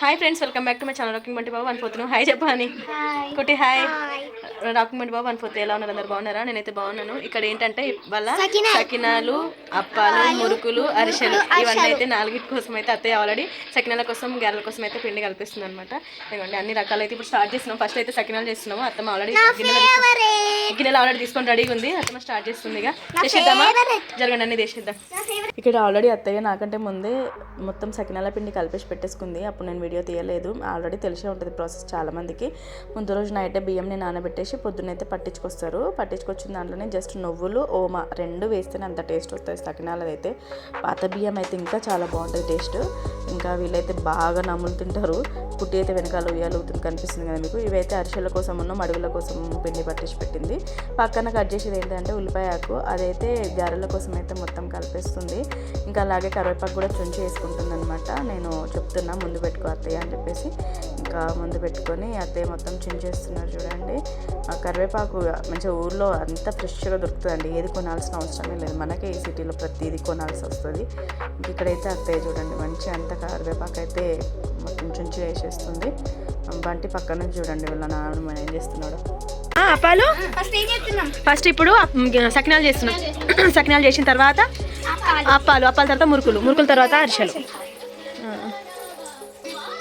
Hi friends welcome back to my channel rocking Bunty Babu fourth hi చెప్పాని కుట్టి hi rocking Bunty Babu fourth ఎలా ఉన్నారు? అందరు బాగున్నారా? నేనైతే బాగున్నాను. ఇక్కడ ఏంటంటే వాళ్ళ సకినాలు. అప్పాలు మురుకులు అరిసెలు ఇవన్నీ అయితే నాలుగిటి కోసం అయితే అత్తయ్య ఆల్రెడీ సకినాల కోసం గారెల కోసం అయితే పిండి కల్పిస్తుంది అనమాట ఇదిగోండి అన్ని రకాలు అయితే ఇప్పుడు స్టార్ట్ చేస్తున్నాం. ఫస్ట్ అయితే సకినాలు చేస్తున్నాము. అత్తమ్మ ఆల్రెడీ గిన్నెలు ఆల్రెడీ తీసుకొని రెడీగా ఉంది. అత్తమ్మ స్టార్ట్ చేస్తుంది ఇక. చేసేద్దామా జరగండి అన్ని చేసేద్దాం ఇక్కడ ఆల్రెడీ అత్తయ్య నాకంటే ముందే మొత్తం సకినాల పిండి కలిపేసి పెట్టేసుకుంది. అప్పుడు నేను వీడియో తీయలేదు. ఆల్రెడీ తెలిసే ఉంటుంది ప్రాసెస్ చాలామందికి. ముందు రోజు నైటే బియ్యంని నానబెట్టేసి పొద్దునైతే పట్టించుకొస్తారు. పట్టించుకొచ్చిన దాంట్లోనే జస్ట్ నువ్వులు ఓమా రెండు వేస్తేనే అంత టేస్ట్ వస్తుంది. సకినాలది అయితే పాత బియ్యం అయితే ఇంకా చాలా బాగుంటుంది టేస్ట్. ఇంకా వీళ్ళైతే బాగా నమ్ములు తింటారు. పుట్టి అయితే వెనకాల ఉయ్యాలుగుతుంది కనిపిస్తుంది కదా మీకు. ఇవైతే అరిసెల కోసం ఉన్న మడుగుల కోసం పిండి పట్టించి పెట్టింది. పక్కన కట్ చేసేది ఏంటంటే ఉల్లిపాయ ఆకు. అదైతే గారెల కోసం అయితే మొత్తం కలిపేస్తుంది. ఇంకా అలాగే కరివేపాకు కూడా చుంచి వేసుకుంటుంది అనమాట నేను చెప్తున్నా ముందు పెట్టుకో అత్తయ్య అని చెప్పేసి ఇంకా ముందు పెట్టుకొని అత్తయ్య మొత్తం చించేస్తున్నారు చూడండి. ఆ కరివేపాకు మంచిగా ఊర్లో అంతా ఫ్రెష్గా దొరుకుతుందండి. ఏది కొనాల్సిన అవసరమే లేదు. మనకే ఈ సిటీలో ప్రతిదీ కొనాల్సి వస్తుంది. ఇంక ఇక్కడైతే అత్తయ్య చూడండి మంచి అంత కరివేపాకు అయితే మొత్తం చుంచి వేసేస్తుంది. బంటి పక్కన చూడండి వీళ్ళ నాన్న మన ఏం చేస్తున్నాడు. అప్పాలు? ఫస్ట్ ఏం చెప్తున్నాం ఫస్ట్ ఇప్పుడు సకినాలు చేస్తున్నాం. సకినాలు చేసిన తర్వాత అప్పాలు. అప్పాల తర్వాత మురుకులు. మురుకుల తర్వాత అరిసెలు. ఆ.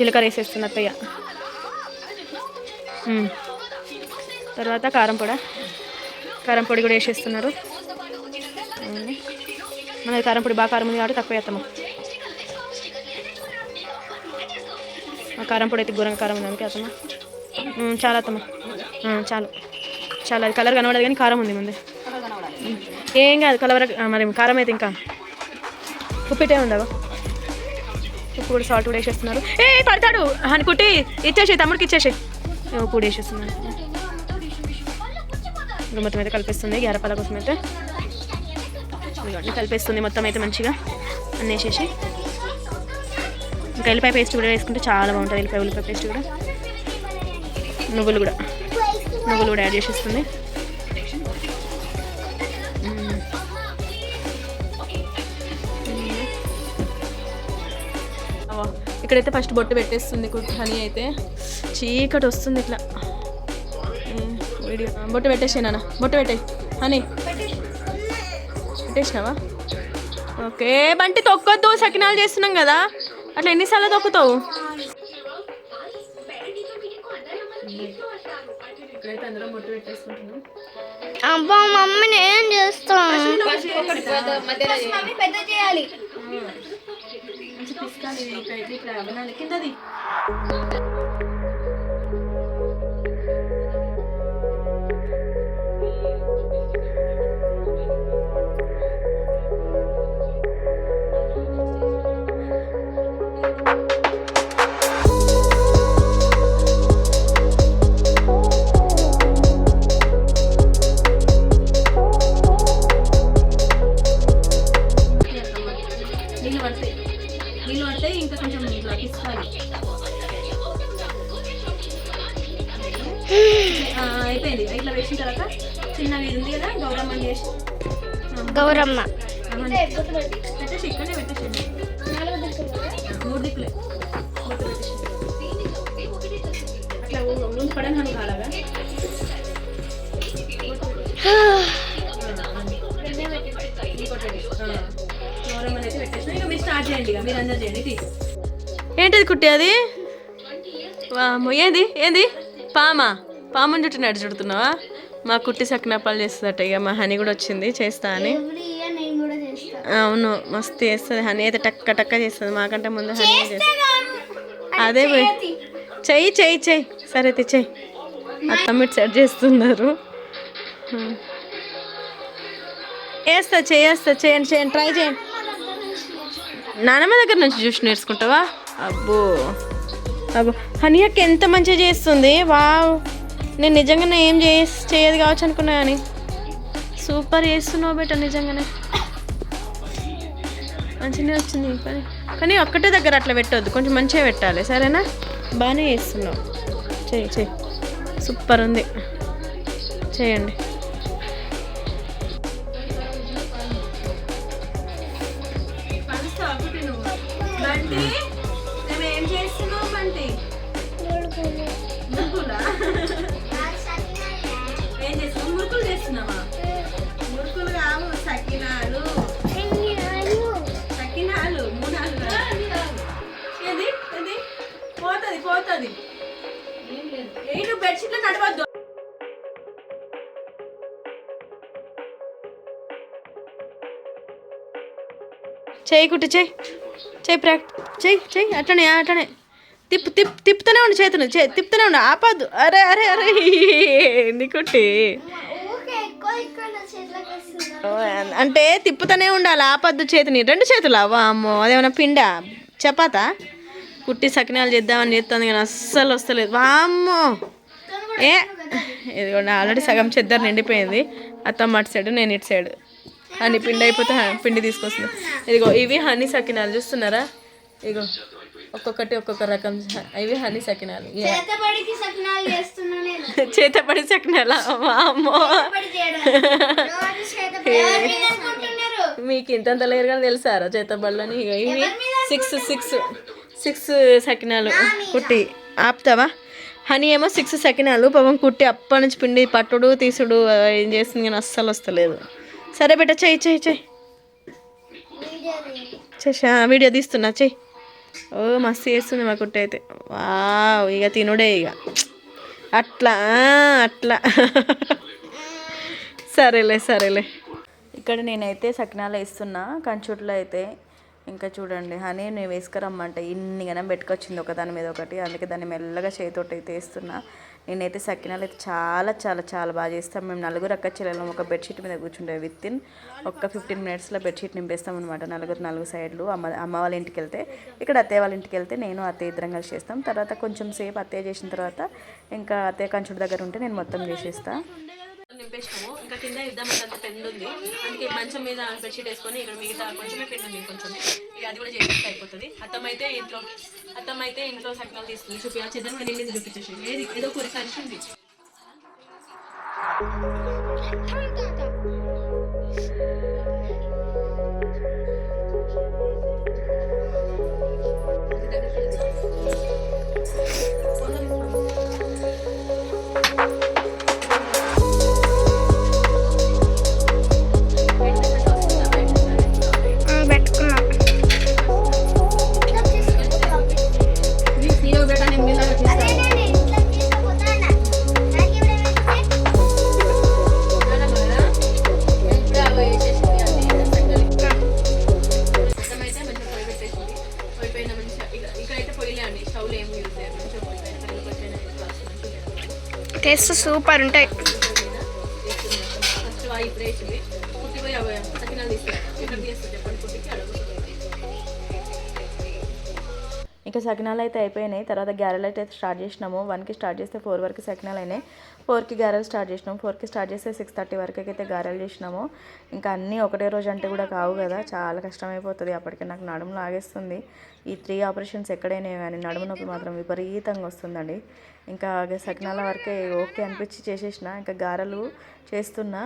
జీలకర్ర వేసేస్తుంది అత్తయ్య. తర్వాత కారం పొడి. కారం పొడి కూడా వేసేస్తున్నారు. మనది కారం పొడి బాగా కారం ఉంది కాబట్టి తక్కువ వేస్తాము ఆ కారం పొడి అయితే ఘోరంగా కారం ఉంది అందుకే చాలా అత్తమ్మా. చాలు. చాలా అది కలర్ కనబడదు కానీ కారం ఉంది ముందు. ఏం కాదు కలర్ మరి కారం అయితే ఇంకా. ఉప్పిటే ఉండవు ఉప్పు కూడా సాల్ట్ కూడా వేసేస్తున్నారు. ఏ పడతాడు. అనుకుంటే కుట్టి తమ్ముడికి ఇచ్చేసే ఉప్పు కూడా వేసేస్తున్నారు. ఇంకా మొత్తం అయితే కలిపిస్తుంది. గ్యారపాల కోసం అయితే. ఇదిగోండి కలిపేస్తుంది మొత్తం అయితే మంచిగా. అన్నీ వేసేసి. ఇంకా ఎల్లిపాయ పేస్ట్ కూడా వేసుకుంటే చాలా బాగుంటుంది ఎల్లిపాయ ఉల్లిపాయ పేస్ట్ కూడా. నువ్వులు కూడా. నువ్వులు కూడా యాడ్ చేసేస్తుంది. ఇక్కడైతే ఫస్ట్ బొట్టు పెట్టేస్తుంది హనీ అయితే. చీకటి వస్తుంది ఇట్లా. వీడియో. బొట్టు పెట్టేసే నాన్న. బొట్టు పెట్టే హనీ. పెట్టేసినావా? ఓకే. బంటి తొక్కొద్దు సకినాలు చేస్తున్నాం కదా. అట్లా ఎన్నిసార్లు తొక్కుతావు? అబ్బా మమ్మీని ఏం చేస్తాం మమ్మీ పెద్ద చేయాలి. మంచి పిస్తాలి ఇక్కడైతే ఇక్కడ అవనాలి కిందది నీళ్ళు అయిపోయింది. ఇట్లా వేసిన తర్వాత చిన్నగా ఇది ఉంది కదా గౌరమ్మని చేసి. గౌరమ్మ. పెట్టేసి ఇక్కడనే పెట్టేసి మూడు దిక్కులే. అట్లా ఊంచి పడని కాలాగా గౌరమ్మని అయితే పెట్టేసిన. ఇక మీరు స్టార్ట్ చేయండి ఇక మీరు అందరు చేయండి తీ ఏంటిది కుట్టి అది? ఏంది? ఏంది? పామా? పాముని చుట్టూ చుడుతున్నావా? మా కుట్టి సకినప్పాలు చేస్తుందట ఇక మా హనీ కూడా వచ్చింది చేస్తా అని. అవును మస్తు చేస్తుంది హనీ అయితే టక్క టక్క చేస్తుంది మాకంటే ముందు హనీ చేస్తుంది అదే పోయి చెయ్యి చెయ్యి చెయ్యి. సరే తీ చెయ్యి. అత్తమ్మిటి సెట్ చేస్తున్నారు. చేస్తా చేస్తా చేయండి చేయండి ట్రై చేయండి. నానమ్మ దగ్గర నుంచి చూసి నేర్చుకుంటావా? అబ్బో. అబ్బో. హనీ అక్క ఎంత మంచిగా చేస్తుంది వావ్. నేను నిజంగానే ఏం చేసి చేయదు కావచ్చు అనుకున్నా కానీ సూపర్ చేస్తున్నావు బెట నిజంగానే. మంచిగానే వచ్చింది పని. కానీ ఒక్కటే దగ్గర అట్లా పెట్టొద్దు కొంచెం మంచిగా పెట్టాలి సరేనా? బాగానే చేస్తున్నావు. చేయి చేయి. సూపర్ ఉంది. చేయండి చేయి కుట్టి చేయి. చేయి ప్రాక్ చేయి చేయి. అట్లనే అట్లనే. తిప్పు తిప్పు తిప్పుతూనే ఉండు చేతులు చే తిప్పుతూనే ఉండు. ఆపద్దు. అరే అరే అరే. ఏంది కుట్టి? ఓ, అంటే తిప్పుతూనే ఉండాలి. ఆపద్దు చేతిని. రెండు చేతులు అమ్మో. అదేమన్నా పిండా? చపాతా? కుట్టి సకినాలు చేద్దామని చెప్తాను కానీ అస్సలు వస్తలేదు. వామ్మో. ఏ ఇదిగోండి ఆల్రెడీ సగం చెద్దరు నిండిపోయింది. అత్తమ్మ అటు సైడ్ నేను ఇటు సైడ్. హనీ పిండి అయిపోతే హ- పిండి తీసుకొస్తుంది. ఇదిగో ఇవి హనీ సకినాలు చూస్తున్నారా? ఇగో ఒక్కొక్కటి ఒక్కొక్క రకం ఇవి హనీ సకినాలు. చేతపడి సకినాలా? మీకు ఇంతంత లేరు కానీ తెలుసారా చేతబళ్ళని ఇగో ఇవి సిక్స్ సిక్స్ సిక్స్ సకినాలు కుట్టి. ఆపుతావా? హనీ ఏమో సిక్స్ సకినాలు. పాపం కుట్టి అప్పటి నుంచి పిండి పట్టుడు తీసుడు ఏం చేస్తుంది కానీ అస్సలు వస్తలేదు. సరే బిడ్డ చెయ్యి చెయ్యి చెయ్యి. చేసా వీడియో తీస్తున్నా చెయ్యి. ఓ మస్తు చేస్తుంది మా కుట్టి అయితే. వావ్ ఇక తినుడే ఇక అట్లా అట్లా. సరేలే సరేలే. ఇక్కడ నేనైతే సకినాలు వేస్తున్నా కంచుట్లో అయితే. ఇంకా చూడండి హనీ నేను వేసుకురమ్మంటే ఇన్ని గనం పెట్టుకొచ్చింది ఒకదాని మీద ఒకటి అందుకే దాన్ని మెల్లగా చేతితోటి అయితే వేస్తున్నా. నేనైతే సకినాలు అయితే చాలా చాలా చాలా బాగా చేస్తాం. మేము నలుగురు అక్క చెల్లెలం ఒక బెడ్షీట్ మీద కూర్చుంటే విత్ ఇన్ ఒక ఫిఫ్టీన్ మినిట్స్లో బెడ్షీట్ నింపేస్తాం అనమాట నలుగురు నాలుగు సైడ్లు అమ్మ అమ్మ వాళ్ళ ఇంటికి వెళ్తే ఇక్కడ అత్తయ్య వాళ్ళ ఇంటికి వెళ్తే నేను అత్తయ్య ఇద్దరం కలిసి చేస్తాం. తర్వాత కొంచెం సేపు అత్తయ్య చేసిన తర్వాత ఇంకా అత్తయ్య కంచుడు దగ్గర ఉంటే నేను మొత్తం చేసేస్తాను నింపేసినాము. ఇంకా కింద ఇద్దామంటే అంత ఉంది అందుకే మంచం మీద బెడ్షీట్ వేసుకొని ఇక్కడ మిగతా కొంచెమే పెండ్ ఉంది కొంచెం ఇక అది కూడా చేసేస్తే అయిపోతుంది. అత్తమ్మ అయితే ఇంట్లో అత్తమ్మ అయితే ఇంట్లో సకినాలు తీసుకుని చూపి ఆ చిన్న చూపించేసి ఏది? ఏదో కూర సరిచింది సూపర్ ఉంటాయి. అడుగు ఇంకా సకినాలు అయితే అయిపోయినాయి. తర్వాత గ్యారెలు అయితే స్టార్ట్ చేసినాము. వన్కి స్టార్ట్ చేస్తే ఫోర్ వరకు సకినాలు అయినాయి. ఫోర్కి గారెలు స్టార్ట్ చేసినాము. ఫోర్కి స్టార్ట్ చేస్తే సిక్స్ థర్టీ వరకు అయితే గారెలు చేసినాము. ఇంకా అన్నీ ఒకటే రోజు అంటే కూడా కావు కదా. చాలా కష్టమైపోతుంది. అప్పటికి నాకు నడుము లాగేస్తుంది. ఈ త్రీ ఆపరేషన్స్ ఎక్కడైనా కానీ నడుము నొప్పి మాత్రం విపరీతంగా వస్తుందండి. ఇంకా సకినాల వరకే ఓకే అనిపించి చేసేసిన. ఇంకా గారెలు చేస్తున్నా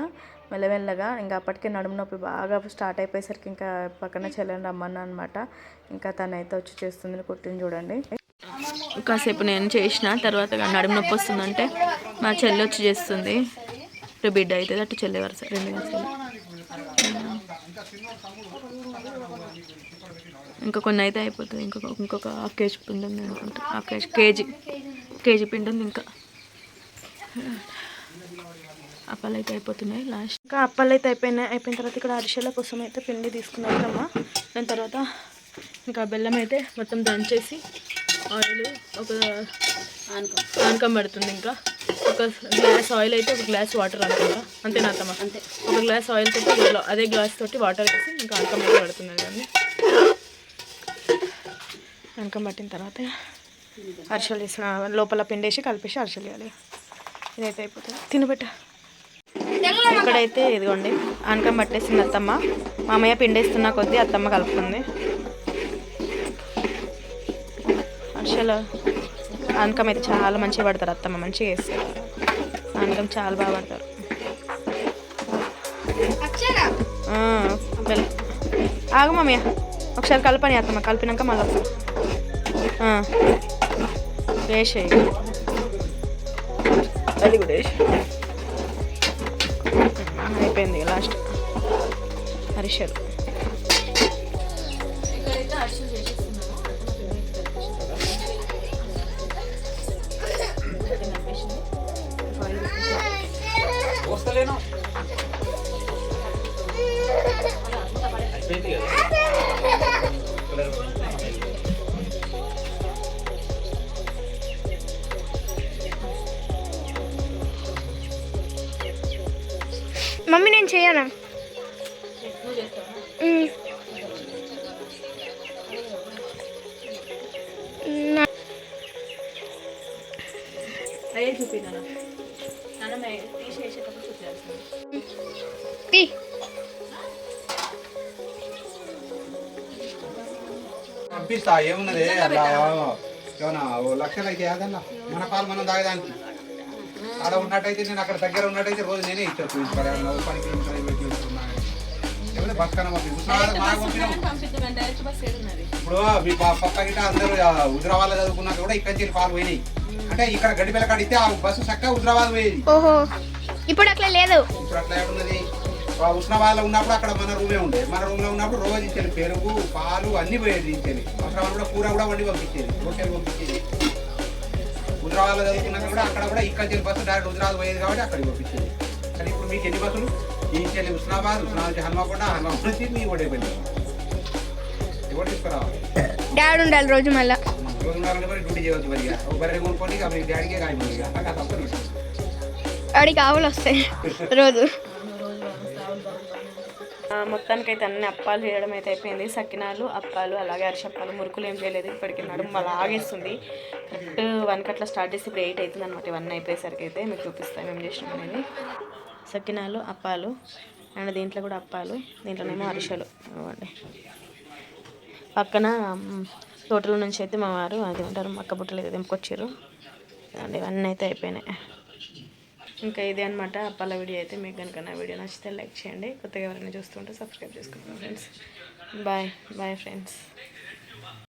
మెల్లమెల్లగా. ఇంకా అప్పటికే నడుము నొప్పి బాగా స్టార్ట్ అయిపోయేసరికి ఇంకా పక్కన చెల్లెని రమ్మన్నా అనమాట ఇంకా తనైతే వచ్చి చేస్తుంది కుట్టింది చూడండి. కాసేపు నేను చేసిన తర్వాత నడుము నొప్పి వస్తుందంటే మా చెల్లి వచ్చి చేస్తుంది. ఇటు బిడ్డ అవుతుంది అటు చెల్లె వరుస రెండు వరుసలు ఇంకా కొన్ని అయితే అయిపోతుంది ఇంకొక ఇంకొక హాఫ్ కేజీ పిండి ఉంది అనుకుంటా. హాఫ్ కేజీ కేజీ కేజీ పిండి ఉంది ఇంకా. అప్పాలు అయితే అయిపోతున్నాయి లాస్ట్. ఇంకా అప్పాలు అయితే అయిపోయినాయి అయిపోయిన తర్వాత ఇక్కడ అరిసెల కోసం అయితే పిండి తీసుకున్నామమ్మా దాని తర్వాత ఇంకా బెల్లం అయితే మొత్తం దంచేసి ఆయిల్ ఒక ఆనకం పడుతుంది ఇంకా. ఒక గ్లాస్ ఆయిల్ అయితే ఒక గ్లాస్ వాటర్ అనుకుంటా. అంతేనా అంతే. ఒక గ్లాస్ ఆయిల్ తోటి అదే గ్లాస్ తోటి వాటర్ వేసి ఇంకా ఆనకం అయితే పడుతుంది కదండి ఆనకం పట్టిన తర్వాత అరిసెలు వేసిన లోపల పిండేసి కలిపేసి అరిసెలు వేయాలి. ఇదైతే అయిపోతుంది. తినబెట్ట ఇక్కడైతే ఇదిగోండి అనకం పట్టేసింది అత్తమ్మ. మామయ్య పిండేస్తున్న కొద్దీ అత్తమ్మ కలుపుతుంది. అరిసెలు అనకం అయితే చాలా మంచిగా పడతారు అత్తమ్మ మంచిగా వేస్తారు అనకం చాలా బాగా పడతారు. ఆగు మామయ్య. ఒకసారి కలపని అత్తమ్మ కలిపినాక మళ్ళీ వేసేయి అది కూడా వేసి. అయిపోయింది లాస్ట్. అరిసెలు మమ్మీ నేను చేయనా? తీ. పంపిస్తా ఏమున్నది అట్లా ఏమన్నా ఓ లక్షలు అయితే అదన్నా మన పాలు మనం తాగడానికి ఆడ ఉన్నట్టయితే నేను అక్కడ దగ్గర ఉన్నట్టయితే రోజు నేనే బస్ కన్నా పంపిద్దాం డైరెక్ట్ బస్ ఏడున్నది ఇప్పుడు మీ పక్క గిట్ట అందరూ హుజరాబాద్ చదువుకున్నాక కూడా ఇక్కడి నుంచి పాలు పోయినాయి. అంటే ఇక్కడ గడిపెల కడితే ఆ బస్సు చక్కగా హుజరాబాద్ పోయేది. ఓహో. ఇప్పుడు అట్లా లేదు. ఇప్పుడు అట్లా ఉన్నది. ఉష్ణవాళ్ళలో ఉన్నప్పుడు అక్కడ మన రూమే ఉండే. మన రూమ్లో ఉన్నప్పుడు రోజు ఇచ్చేది పెరుగు పాలు అన్ని పోయేది ఇచ్చేది అవసరం కూడా కూర కూడా వండి పంపించేది రొట్టెలు పంపించేది. హుజరాబాద్లో చదువుకున్నాక కూడా అక్కడ కూడా ఇక్కడ చెల్లి బస్సు డైరెక్ట్ హుజరాబాద్ పోయేది కాబట్టి అక్కడికి పంపించేది. కానీ ఇప్పుడు మీకు ఎన్ని బస్సులు? ఈ చెల్లి ఉస్నాబాద్ ఉస్నాబాద్ నుంచి హన్మకొండ హన్మకొండ. నుంచి మీ ఒకటే వెళ్ళి ఎవరు తీసుకురావాలి? డాడీ ఉండాలి రోజు మళ్ళా. రోజు ఉన్నారంటే మరి డ్యూటీ చేయవచ్చు మరి. ఒక బర్రె కొనుక్కొని ఇక మీ డాడీకే ఇక. అలా తప్పదు వాడికి ఆవులు వస్తాయి రోజు. మొత్తానికి మొత్తానికైతే అన్ని అప్పాలు చేయడం అయితే అయిపోయింది. సకినాలు అప్పాలు అలాగే అరిసప్పాలు మురుకులు ఏం చేయలేదు. ఇప్పటికి నడుము అలా ఆగేస్తుంది. కరెక్ట్ వన్ కట్లా స్టార్ట్ చేసి ఇప్పుడు ఎయిట్ అవుతుంది అనమాట ఇవన్నీ అయిపోయేసరికి అయితే మీకు చూపిస్తాను మేము చేసినాం అనేది. సకినాలు అప్పాలు అండ్ దీంట్లో కూడా అప్పాలు దీంట్లోనేమో అరిసెలు ఇవ్వండి. పక్కన తోటల నుంచి అయితే మా వారు అది ఉంటారు మక్క బుట్టలు అయితే తెంపుకొచ్చారు అండ్ ఇవన్నీ అయితే అయిపోయినాయి. ఇంకా ఇదే అనమాట అప్పాల వీడియో అయితే మీకు కనుక నా వీడియో నచ్చితే లైక్ చేయండి. కొత్తగా ఎవరైనా చూస్తుంటే సబ్స్క్రైబ్ చేసుకుంటాం ఫ్రెండ్స్ బాయ్ బాయ్ ఫ్రెండ్స్